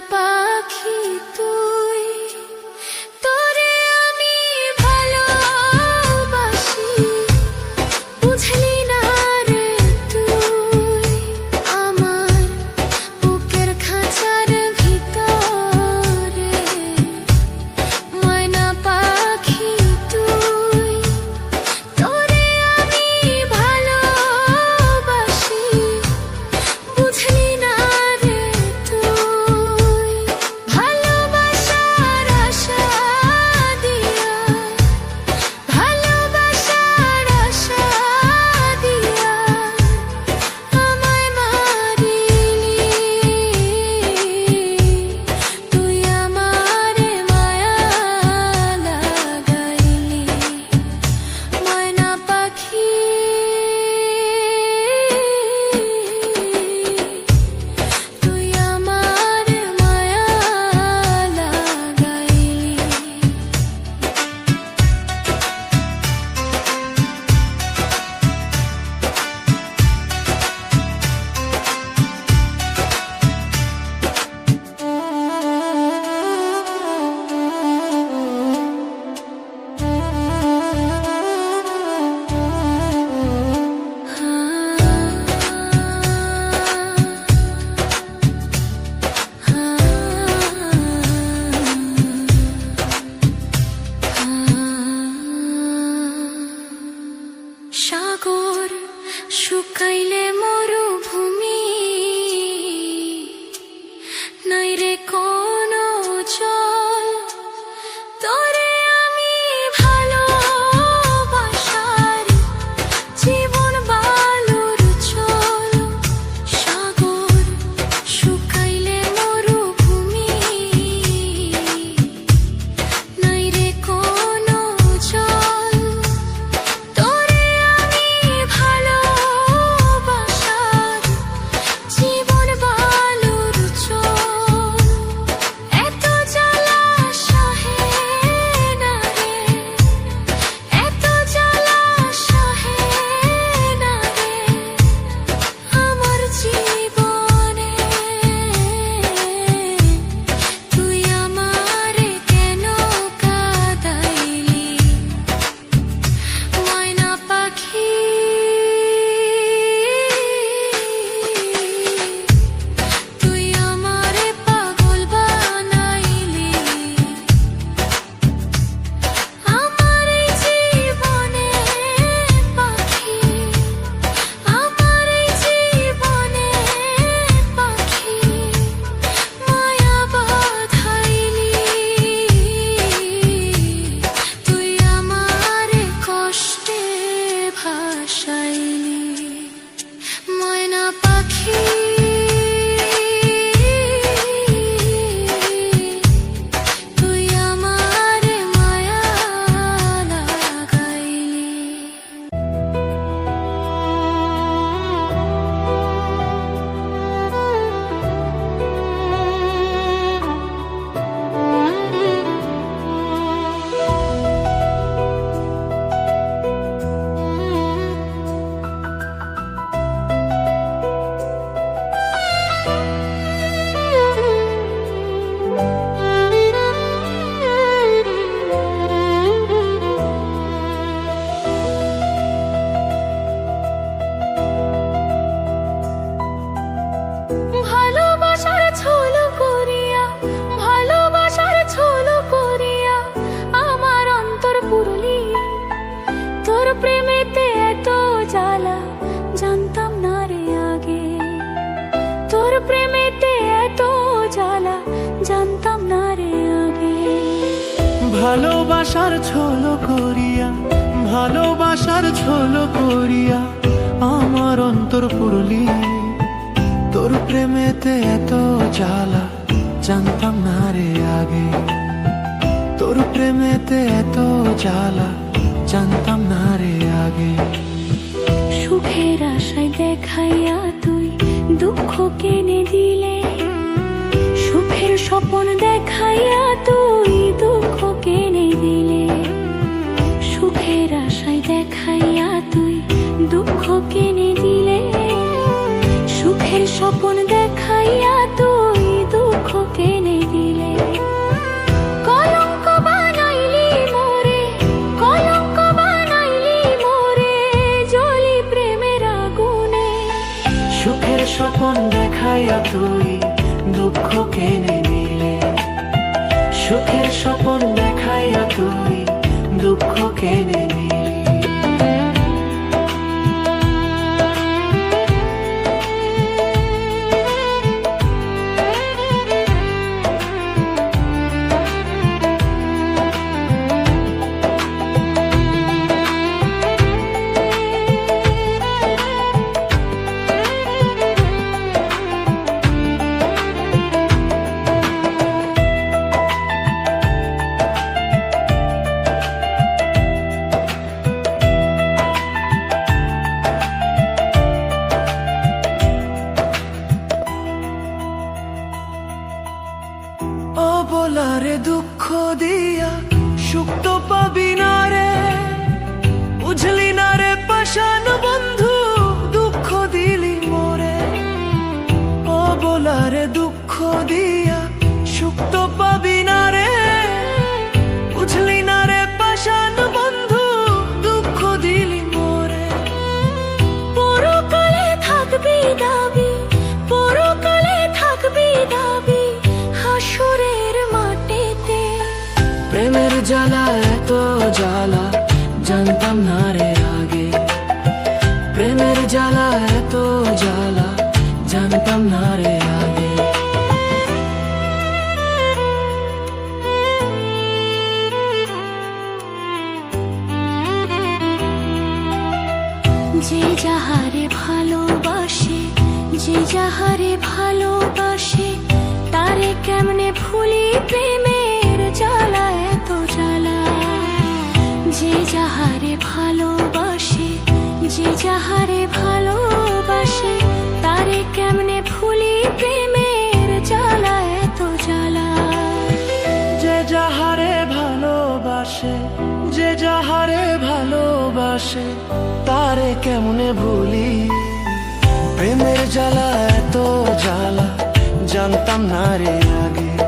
পাখি তুই শুকাইলে মরুভ ভালোবাসার ছলো করিয়া, ভালোবাসার ছল করিয়া আমার অন্তর পুরলি। তোর প্রেমেতে এত জ্বালা, জানতাম না রে আগে। তোর প্রেমেতে এত জ্বালা, জানতাম না রে আগে। সুখের আশায় দেখাইয়া তুই দুঃখ কেনে দিলে। সুখের স্বপন দেখাইয়া তুই দিলে সুখের আশায় দেখাইয়া তুই দুঃখ কিনে দিলে। সুখের স্বপ্ন দেখাইয়া তুই দুঃখ কিনে দিলে। সুখের স্বপন দেখাইয়া তুই দুঃখ কেনে নিলে সুখের স্বপন seni জ্বালা, এত জ্বালা, জানতাম না রে আগে। প্রেমের জ্বালা, এত জ্বালা, জানতাম না রে আগে। যে যাহারে ভালোবাসে, যে যাহারে ভালো ভালোবাসে তারে কেমনে ভুলি? প্রেমের জ্বালা এত জ্বালা জানতাম না রে আগে।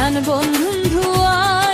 আসান বন্ধু আ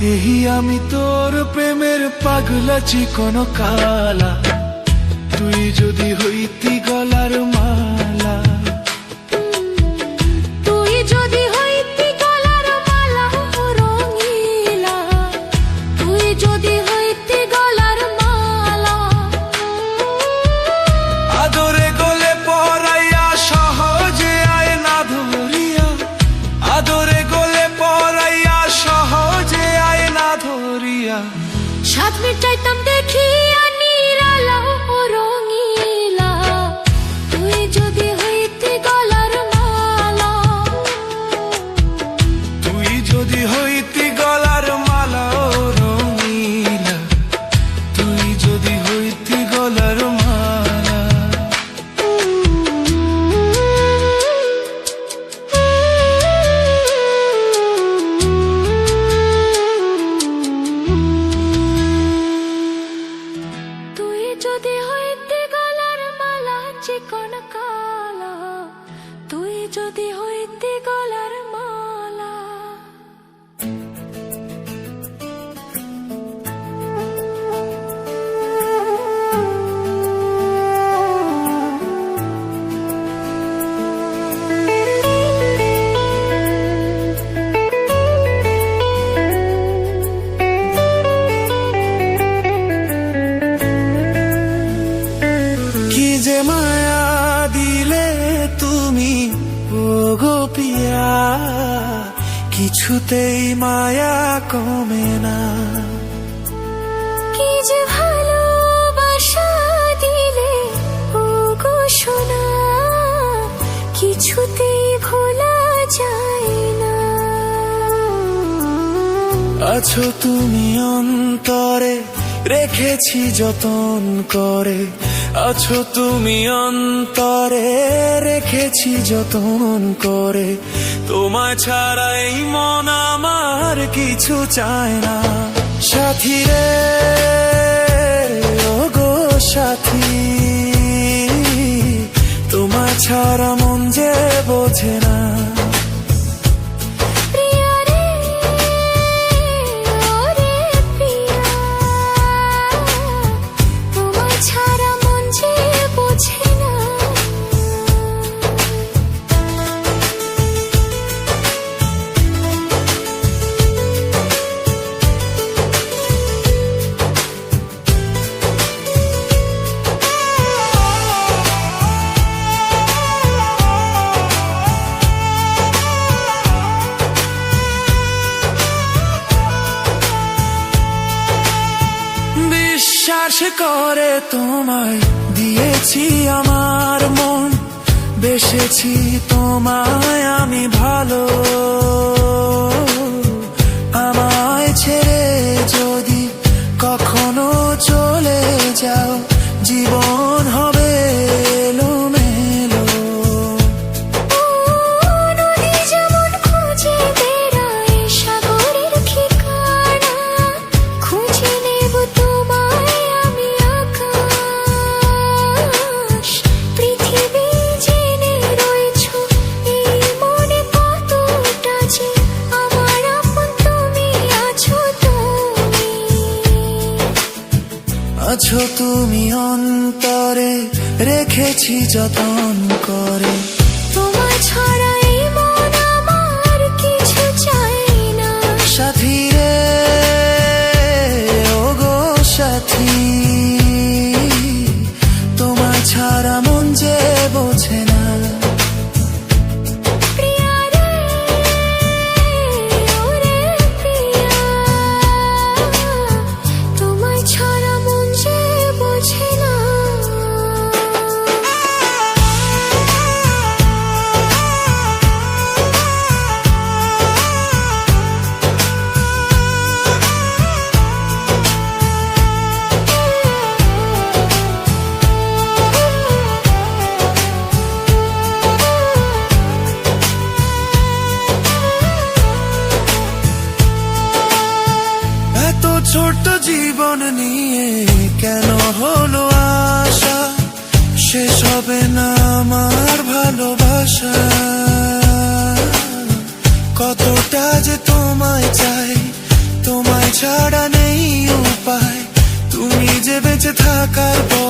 এই আমি তোর প্রেমের পাগলা চিকন কালা। তুই যদি হইতি গলার মালা কিছুতেই মায়া কমে না। কি যে ভালোবাসা দিলে ও গো শোনা কিছুতেই ভোলা যায় না। আছো তুমি অন্তরে রেখেছি যতন করে। আছো তুমি অন্তরে রেখেছি যতন করে। তোমায় ছাড়া এই মন আমার কিছু চায় না। সাথী রে গো সাথী, তোমায় ছাড়া মন যে বোঝে I got cuerpo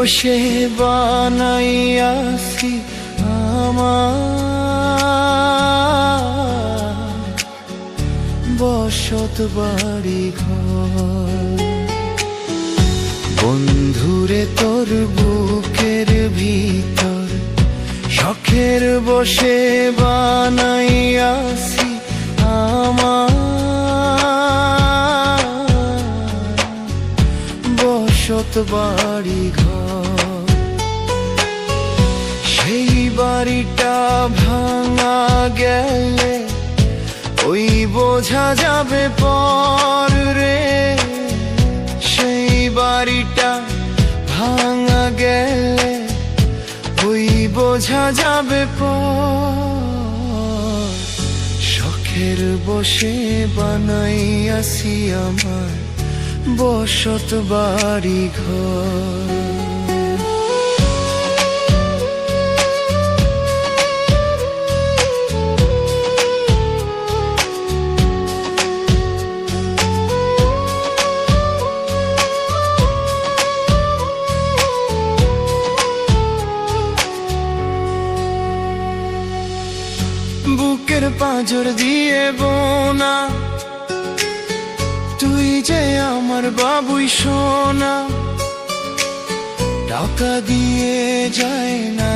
দোষে বানাইয়াছি আমা বসত বাড়ি ঘর। বন্ধুরে তোর বুকের ভিতর শখের বসে বানাইয়াছি আমা বসত বাড়ি ঘর। বাড়িটা ভাঙা গেলে ওই বোঝা যাবে পর রে। সেই বাড়িটা ভাঙা গেলে ওই বোঝা যাবে পর। শখের বসে বানাইয়াছি আমার বসত বাড়ি ঘর নজর দিয়ে বোনা তুই যে আমার বাবুই সোনা টাকা দিয়ে যায় না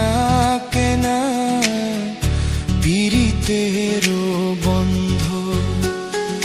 কেনা। পিড়িতেরও